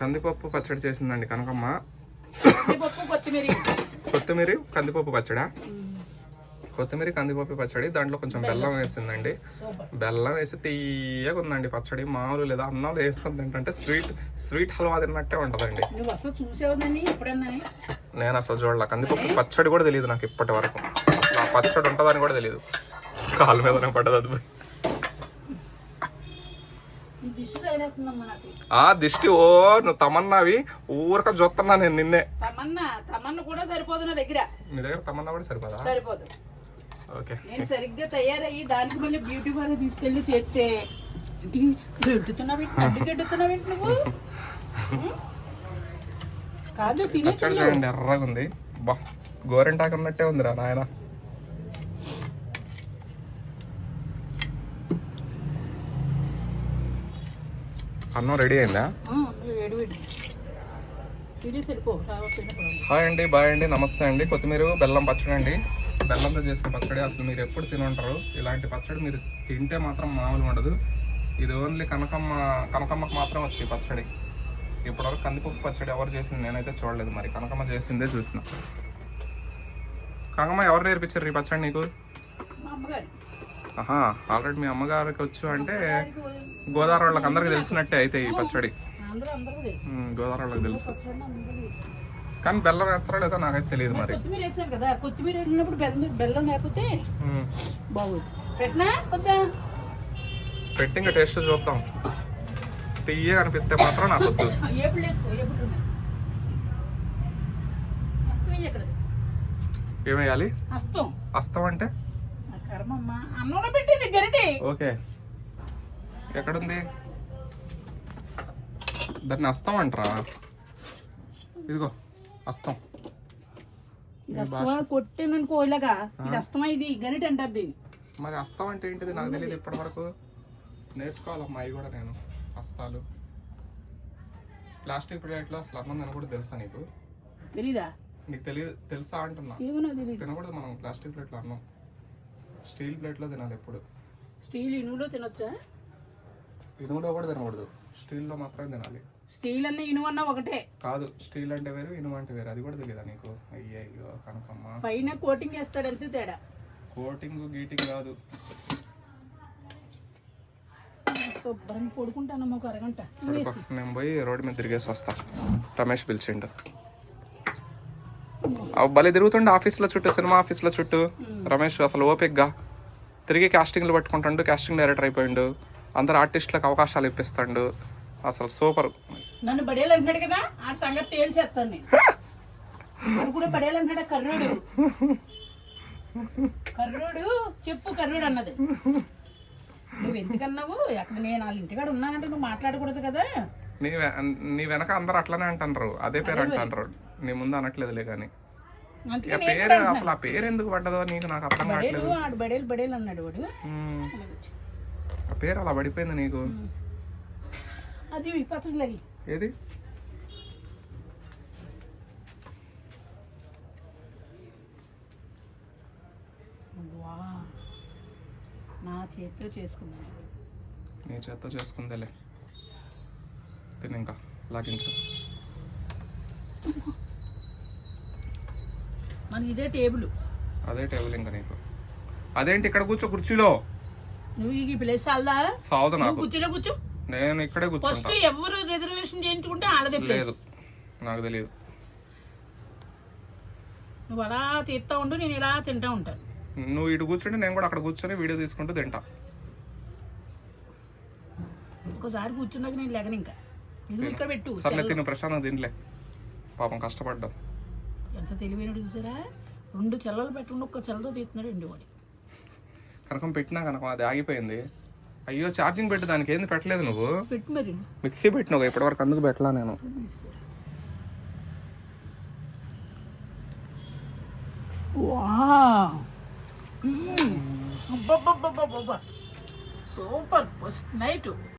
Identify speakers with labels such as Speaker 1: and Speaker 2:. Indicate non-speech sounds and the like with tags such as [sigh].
Speaker 1: కందిపప్పు పచ్చడి చేసిందండి కనకమ్మ.
Speaker 2: కొత్తిమీర.
Speaker 1: కందిపప్పు పచ్చడా? కొత్తిమీర కందిపప్పు పచ్చడి. దాంట్లో కొంచెం బెల్లం. వేసిందండి. బెల్లం వేసి తీయగా ఉందండి పచ్చడి. మామూలు లేదా. అన్నంలో వేసుకొని తింటుంటే స్వీట్ స్వీట్ హల్వా తిన్నట్టే ఉంటుందండి. నేను అసలు చూడాల. కందిపప్పు పచ్చడి కూడా తెలియదు నాకు ఇప్పటి వరకు. ఆ పచ్చడి ఉంటుందని కూడా తెలియదు. కాలు మీదనే పడ్డది అది పోయి.
Speaker 2: ఈ దిష్టి తగిలేస్తుందమ్మా నాకు
Speaker 1: ఆ దిష్టి ఓ నువ్వు తమన్నావి. ఊరక చూస్తున్నా నేను నిన్నే.
Speaker 2: తమన్నా తమన్నా కూడా సరిపోదు నా దగ్గర.
Speaker 1: నీ దగ్గర తమన్నా కూడా సరిపోదా?
Speaker 2: సరిపోదు.
Speaker 1: ఓకే.
Speaker 2: నేను సరిగ్గా తయారయ్యి దానికి మళ్ళీ బ్యూటీ పార్లర్ తీసుకెళ్ళి చేస్తే గెడ్డుతున్నావు? అడ్డు గెడ్డుతున్నావు నువ్వు? [laughs] కాదు తినే
Speaker 1: చూడండి ఎర్రగా ఉంది బా గోరెంటాకు ఉన్నట్టే ఉందిరా నాయన. అన్నం రెడీ అయిందా? హాయ్ అండి బాయ్ అండి నమస్తే అండి. కొత్తిమీర బెల్లం పచ్చడి అండి. బెల్లంతో చేసిన పచ్చడి అసలు మీరు ఎప్పుడు తినుంటారు? ఇలాంటి పచ్చడి మీరు తింటే మాత్రం మామూలుగా ఉండదు. ఇది ఓన్లీ కనకమ్మ కనకమ్మకు మాత్రం వచ్చి పచ్చడి. ఇప్పటివరకు కందిపప్పు పచ్చడి ఎవరు చేసింది నేనైతే చూడలేదు మరి. కనకమ్మ చేసిందే చూసిన. కనకమ్మ ఎవరు నేర్పించారు ఈ పచ్చడి నీకు? ఆహా ఆల్రెడీ మీ అమ్మగారికి వచ్చు అంటే గోదావరి వాళ్ళకి అందరికి తెలిసినట్టే అయితే ఈ పచ్చడి. గోదావరి వాళ్ళకి తెలుసు. కానీ బెల్లం వేస్తారో లేదో నాకైతే తెలియదు మరి.
Speaker 2: కొత్తిమీర వేసాం కదా కొత్తిమీర వెళ్ళినప్పుడు బెల్లం బెల్లం లేకపోతే
Speaker 1: ఉమ్.
Speaker 2: బాగుంది. పెట్టినా? వద్దా
Speaker 1: పెట్టి? ఇంకా టేస్ట్ చూద్దాం. తీయ అనిపిస్తే మాత్రం నాకు వద్దు. ఏమేయాలి?
Speaker 2: హస్తం
Speaker 1: అస్తం అంటే? ఓకే. ఎక్కడుంది? దాన్ని అస్తం అంటారా? ఇదిగో అస్తం.
Speaker 2: ఇది అస్తమా? కొట్టిందనుకో ఇలాగా ఇది అస్తమా ఇది? గరిట అంటారు దీన్ని.
Speaker 1: మరి అస్తం అంటే ఏంటిది? నాకు తెలియదు ఇప్పటి వరకు నేర్చుకోవాలమ్మా అవి కూడా నేను. అస్తాలు. ప్లాస్టిక్ ప్లేట్లో అసలు అన్నం తినకూడదు తెలుసా నీకు?
Speaker 2: తెలీదా?
Speaker 1: నీకు తెలియదు తెలుసా అంటున్నా. తినకూడదు మనం ప్లాస్టిక్ ప్లేట్లో అన్నం. స్టీల్ ప్లేట్లో తినాలి ఎప్పుడు.
Speaker 2: స్టీల్ ఇనువులో తినొచ్చా?
Speaker 1: ఇనుములో కూడా తినకూడదు. స్టీల్లో మాత్రమే తినాలి.
Speaker 2: స్టీల్ అన్న ఇనువు అన్న ఒకటే.
Speaker 1: కాదు స్టీల్ అంటే వేరు ఇనుము అంటే వేరు. అది కూడా తెలియదా నీకు? అయ్యయ్యో కనకమ్మ.
Speaker 2: పైన కోటింగ్ వేస్తాడు అంతే తేడా.
Speaker 1: కోటింగ్ గీటింగ్ కాదు.
Speaker 2: శుభ్రంగా పడుకుంటానమ్మా ఒక అరగంట.
Speaker 1: నేను పోయి రోడ్డు మీద తిరిగేసి వస్తా. రమేష్ పిలిచిండు. భలే తిరుగుతుండే ఆఫీస్లో చుట్టూ సినిమా ఆఫీస్లో చుట్టూ. రమేష్ అసలు ఓపిక్గా తిరిగి కాస్టింగ్లు పట్టుకుంటాడు కాస్టింగ్ డైరెక్టర్ అయిపోయిండు. అందరు ఆర్టిస్టులకు అవకాశాలు ఇప్పిస్తాడు. అసలు సూపర్.
Speaker 2: నన్ను బడేలు అంటున్నాడు కదా ఆ సంగతి తేల్చేస్తాను నేను వాడు కూడా బడేలు అంటున్నాడు కర్రోడు. కర్రోడు చెప్పు కర్రోడు అన్నది. నువ్వు ఎందుకన్నావు? అక్కడ నేను వాళ్ళ ఇంటికాడ ఉన్నానంటే నువ్వు మాట్లాడకూడదు కదా.
Speaker 1: నీ నీ వెనక అందరు అట్లనే అంటారు అదే పేరు అంటారు నీ ముందు అనట్లేదులే కానీ పేరు అసలు ఆ పేరు ఎందుకు పడ్డదో నీకు నాకు అర్థం కావట్లేదు.
Speaker 2: బడేలు బడేలు అన్నాడు వాడు.
Speaker 1: ఆ పేరు అలా పడిపోయింది నీకు?
Speaker 2: అది పత్రిక లాగి
Speaker 1: ఏది?
Speaker 2: నా చేతితో చేసుకున్నాను.
Speaker 1: నీ చేత్తో చేసుకుందేలే. తిని ఇంకా లాగించు.
Speaker 2: మనకి ఇదే టేబుల్.
Speaker 1: అదే టేబుల్ ఇంకా నీకు. అదేంటి ఇక్కడ కూర్చో కుర్చీలో?
Speaker 2: నువ్వు ఈ ప్లేస్ అల్దా
Speaker 1: సావదు నాకు.
Speaker 2: కూర్చోలో కూర్చో.
Speaker 1: నేను ఇక్కడే
Speaker 2: ఫస్ట్
Speaker 1: కూర్చుంటా
Speaker 2: ఎవరు రిజర్వేషన్ చేయించుకుంటే వాళ్ళదే ప్లేస్
Speaker 1: లేదు. నాకు తెలియదు
Speaker 2: నువ్వు అలా తీస్తా ఉండు నేను ఇలా తింటా ఉంటాను
Speaker 1: నువ్వు ఇటు కూర్చుంటే నేను కూడా అక్కడ కూర్చొని వీడియో తీసుకుంటూ తింటా.
Speaker 2: ఒకసారి కూర్చున్నాక నేను లెగను ఇంకా. ఇది ఇక్కడ పెట్టు?
Speaker 1: సర్లే తిను ప్రశాంత్ తినలే. పాపం కష్టపడ్డావు
Speaker 2: ఎంత తెలివైన చూసారా? రెండు చెల్లలు పెట్టుకుంటే ఒక్క చెల్లతో తీస్తున్నాడు ఎండు వాడి.
Speaker 1: కనకం పెట్టినా కనకం అది ఆగిపోయింది. అయ్యో ఛార్జింగ్ పెట్టి దానికి ఏంది పెట్టలేదు నువ్వు? మిక్సీ పెట్టినావు ఇప్పటివరకు అందుకు పెట్టలా నేను.
Speaker 2: Super first night.